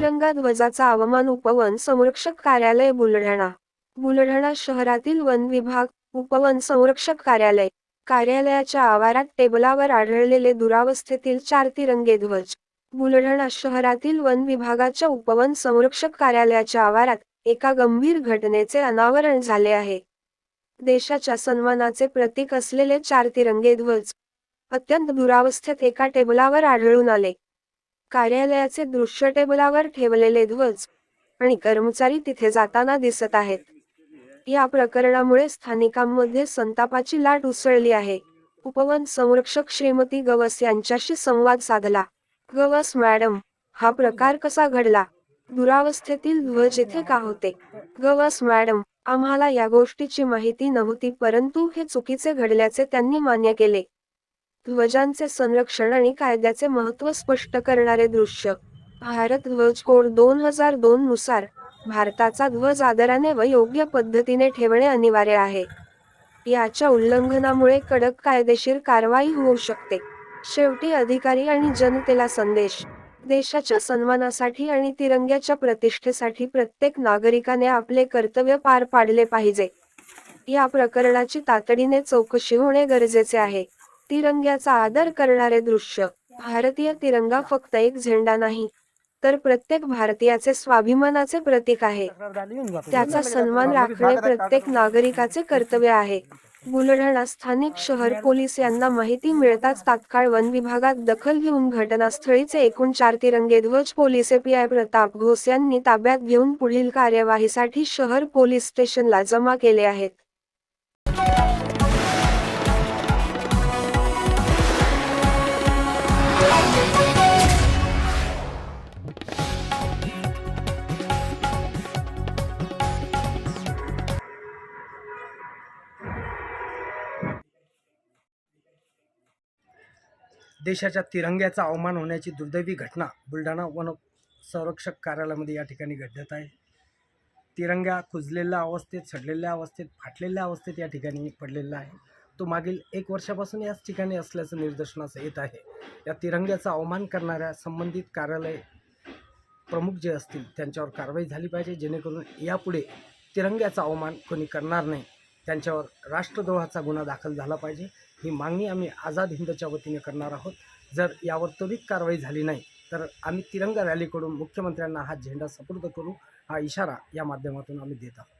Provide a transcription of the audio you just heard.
तिरंगा ध्वजाचा अवमान उपवन संरक्षक कार्यालय बुलढाणा. बुलढाणा शहरातील वन विभाग उपवन संरक्षक कार्यालय. कार्यालयाच्या आवारात टेबलावर आढळलेले दुरावस्थेतील चार तिरंगे ध्वज. बुलढाणा शहरातील वन विभागाच्या उपवन संरक्षक कार्यालयाच्या आवारात एका गंभीर घटनेचे अनावरण झाले आहे. देशाच्या सन्मानाचे प्रतीक असलेले चार तिरंगे ध्वज. अत्यंत दुरावस्थेत एका टेबलावर आढळून आले. कार्यालयाचे दृश्य टेबलावर ठेवलेले ध्वज आणि कर्मचारी तिथे जाताना दिसत आहेत. या प्रकरणामुळे स्थानिकांमध्ये संतापाची लाट उसळली आहे. उपवन संरक्षक श्रीमती गवस यांच्याशी संवाद साधला. गवस मॅडम हा प्रकार कसा घडला? दुरावस्थेतील ध्वज इथे का होते? गवस मॅडम आम्हाला या गोष्टीची माहिती नव्हती परंतु हे चुकीचे घडल्याचे त्यांनी मान्य केले. ध्वजांचे संरक्षण आणि कायद्याचे महत्त्व स्पष्ट करणारे दृश्य. भारत ध्वज कोड दोन हजार दोन नुसार भारताचा ध्वज आदराने व योग्य पद्धतीने ठेवणे अनिवार्य आहे. याच्या उल्लंघनामुळे कडक कायदेशीर कारवाई होऊ शकते. शेवटी अधिकारी आणि जनतेला संदेश. देशाच्या सन्मानासाठी आणि तिरंग्याच्या प्रतिष्ठेसाठी प्रत्येक नागरिकाने आपले कर्तव्य पार पाडले पाहिजे. या प्रकरणाची तातडीने चौकशी होणे गरजेचे आहे. तिरंग्याचा आदर करणारे दृश्य. भारतीय तिरंगा फक्त एक झेंडा नाही तर प्रत्येक भारतीयाचे स्वाभिमानाचे प्रतीक आहे. त्याचा सन्मान राखणे प्रत्येक नागरिकाचे कर्तव्य आहे. बुलढाणा स्थानिक शहर पोलीस यांना माहिती मिळताच तात्काळ वन विभागात दखल घेऊन घटनास्थळीचे एकूण चार तिरंगे ध्वज पोलीस एपीआय प्रताप घोष यांनी ताब्यात घेऊन पुढील कार्यवाहीसाठी शहर पोलीस स्टेशनला जमा केले आहेत. देशाच्या तिरंग्याचा अवमान होण्याची दुर्दैवी घटना बुलढाणा वन संरक्षक कार्यालयामध्ये या ठिकाणी घडत आहे. तिरंगा कुजलेल्या अवस्थेत सडलेल्या अवस्थेत फाटलेल्या अवस्थेत या ठिकाणी पडलेला आहे. तो मागील एक वर्षापासून याच ठिकाणी असल्याचं निदर्शनास येत आहे. या तिरंग्याचा अवमान करणाऱ्या संबंधित कार्यालय प्रमुख जे असतील त्यांच्यावर कारवाई झाली पाहिजे जेणेकरून यापुढे तिरंग्याचा अवमान कोणी करणार नाही. त्यांच्यावर राष्ट्रद्रोहाचा गुन्हा दाखल झाला पाहिजे. ही मागणी आम्ही आझाद हिंदच्या वतीने करणार आहोत. जर यावर त्वरित कारवाई झाली नाही तर आम्ही तिरंगा रॅलीकडून मुख्यमंत्र्यांना हा झेंडा सपूर्द करू हा इशारा या माध्यमातून आम्ही देत आहोत.